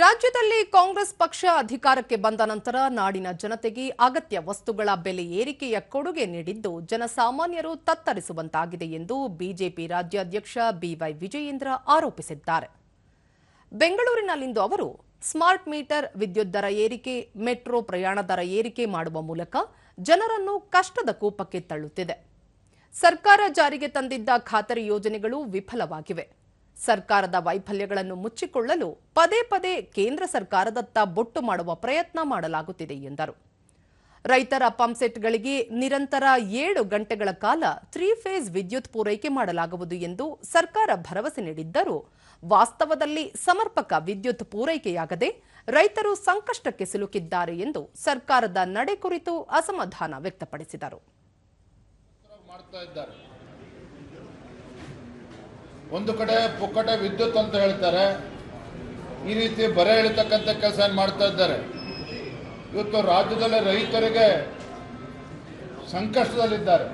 ರಾಜ್ಯದಲ್ಲಿ ಕಾಂಗ್ರೆಸ್ ಪಕ್ಷ ಅಧಿಕಾರಕ್ಕೆ ಬಂದ ನಂತರ ನಾಡಿನ ಜನತೆಗೆ ಅಗತ್ಯ ವಸ್ತುಗಳ ಬೆಲೆ ಏರಿಕೆಯ ಕೊಡುಗೆ ನೀಡಿದ್ದು ಜನಸಾಮಾನ್ಯರು ತತ್ತರಿಸುವಂತಾಗಿದೆ ಎಂದು ಬಿಜೆಪಿ ರಾಜ್ಯಾಧ್ಯಕ್ಷ ಬಿವೈ ವಿಜಯೇಂದ್ರ ಆರೋಪಿಸಿದ್ದಾರೆ. ಬೆಂಗಳೂರಿನಲ್ಲಿಂದು ಅವರು ಸ್ಮಾರ್ಟ್ ಮೀಟರ್ ವಿದ್ಯುತ್ ದರ ಏರಿಕೆ, ಮೆಟ್ರೋ ಪ್ರಯಾಣ ದರ ಏರಿಕೆ ಮಾಡುವ ಮೂಲಕ ಜನರನ್ನು ಕಷ್ಟದ ಕೂಪಕ್ಕೆ ತಳ್ಳುತ್ತಿದೆ. ಸರ್ಕಾರ ಜಾರಿಗೆ ತಂದಿದ್ದ ಖಾತರಿ ಯೋಜನೆಗಳು ವಿಫಲವಾಗಿವೆ. ಸರ್ಕಾರದ ವೈಫಲ್ಯಗಳನ್ನು ಮುಚ್ಚಿಕೊಳ್ಳಲು ಪದೇ ಪದೇ ಕೇಂದ್ರ ಸರ್ಕಾರದತ್ತ ಬೊಟ್ಟು ಮಾಡುವ ಪ್ರಯತ್ನ ಮಾಡಲಾಗುತ್ತಿದೆ ಎಂದರು. ರೈತರ ಪಂಪ್ಸೆಟ್ಗಳಿಗೆ ನಿರಂತರ ಏಳು ಗಂಟೆಗಳ ಕಾಲ ತ್ರೀ ಫೇಸ್ ವಿದ್ಯುತ್ ಪೂರೈಕೆ ಮಾಡಲಾಗುವುದು ಎಂದು ಸರ್ಕಾರ ಭರವಸೆ ನೀಡಿದ್ದರೂ ವಾಸ್ತವದಲ್ಲಿ ಸಮರ್ಪಕ ವಿದ್ಯುತ್ ಪೂರೈಕೆಯಾಗದೆ ರೈತರು ಸಂಕಷ್ಟಕ್ಕೆ ಸಿಲುಕಿದ್ದಾರೆ ಎಂದು ಸರ್ಕಾರದ ನಡೆ ಕುರಿತು ಅಸಮಾಧಾನ ವ್ಯಕ್ತಪಡಿಸಿದರು. ಒಂದು ಕಡೆ ಪುಕ್ಕಟ ವಿದ್ಯುತ್ ಅಂತ ಹೇಳ್ತಾರೆ. ಈ ರೀತಿ ಬರೆ ಎಳಿತಕ್ಕಂಥ ಕೆಲಸ ಮಾಡ್ತಾ ಇದ್ದಾರೆ? ಇವತ್ತು ರಾಜ್ಯದಲ್ಲಿ ರೈತರಿಗೆ ಸಂಕಷ್ಟದಲ್ಲಿದ್ದಾರೆ.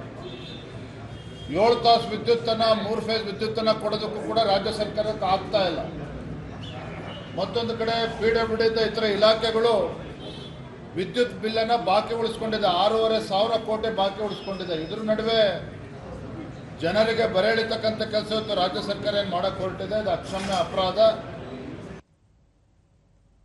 ಏಳು ತಾಸು ವಿದ್ಯುತ್ತನ್ನು, ಮೂರು ಫೇಸ್ ವಿದ್ಯುತ್ತನ್ನು ಕೊಡೋದಕ್ಕೂ ಕೂಡ ರಾಜ್ಯ ಸರ್ಕಾರಕ್ಕೆ ಆಗ್ತಾ ಇಲ್ಲ. ಮತ್ತೊಂದು ಕಡೆ ಪಿ ಡಬ್ಲ್ಯೂ ಡಿ ಇತರ ಇಲಾಖೆಗಳು ವಿದ್ಯುತ್ ಬಿಲ್ಲನ್ನು ಬಾಕಿ ಉಳಿಸ್ಕೊಂಡಿದೆ. ಆರೂವರೆ ಸಾವಿರ ಕೋಟಿ ಬಾಕಿ ಉಳಿಸ್ಕೊಂಡಿದೆ. ಇದ್ರ ನಡುವೆ ಜನರಿಗೆ ಬರೆ ಎಳಿತಕ್ಕಂಥ ಕೆಲಸ ಇವತ್ತು ರಾಜ್ಯ ಸರ್ಕಾರ ಏನು ಮಾಡಕ್ಕೆ ಹೊರಟಿದೆ? ಅದು ಅಕ್ಷಮ್ಯ ಅಪರಾಧ.